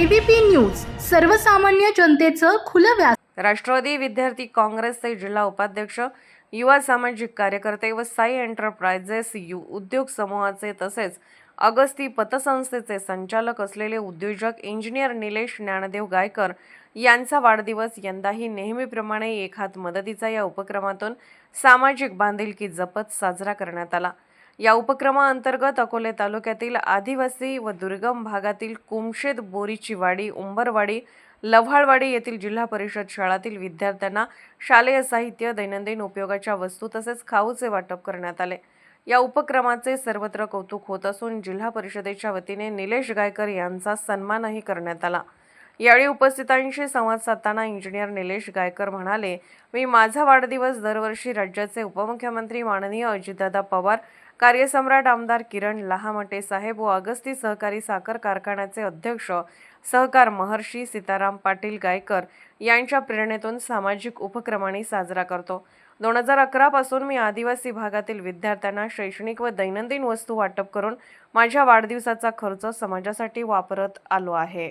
ABP news सर्वसामान्य जनतेचं खुलं व्यास राष्ट्रवादी विद्यार्थी काँग्रेसचे जिल्हा उपाध्यक्ष युवा सामाजिक कार्यकर्ते व साई एंटरप्राइजेस यू उद्योग समूहाचे तसेच अगस्ती पतसंस्थेचे संचालक असलेले उद्योजक इंजिनियर निलेश ज्ञानदेव गायकर यांचा वाढदिवस यंदाही नेहमीप्रमाणे एक हात मदतीचा या उपक्रमातून सामाजिक बांधिलकी जपत साजरा करण्यात आला. या उपक्रमाअंतर्गत अकोले तालुक्यातील आदिवासी व दुर्गम भागातील कुमशेत बोरीची वाडी उंबरवाडी लव्हाळवाडी येथील जिल्हा परिषद शाळातील विद्यार्थ्यांना शालेय साहित्य दैनंदिन उपयोगाच्या वस्तू तसेच खाऊचे वाटप करण्यात आले. या उपक्रमाचे सर्वत्र कौतुक होत असून जिल्हा परिषदेच्या वतीने निलेश गायकर यांचा सन्मानही करण्यात आला. यावेळी उपस्थितांशी संवाद साधताना इंजिनियर निलेश गायकर म्हणाले मी माझा वाढदिवस दरवर्षी राज्याचे उपमुख्यमंत्री माननीय अजितदादा पवार कार्यसम्राट आमदार किरण लहामटे साहेब व अगस्ती सहकारी साखर कारखान्याचे अध्यक्ष सहकार महर्षी सीताराम पाटील गायकर यांच्या प्रेरणेतून सामाजिक उपक्रमांनी साजरा करतो. दोन हजार अकरा पासून मी आदिवासी भागातील विद्यार्थ्यांना शैक्षणिक व दैनंदिन वस्तू वाटप करून माझ्या वाढदिवसाचा खर्च समाजासाठी वापरत आलो आहे.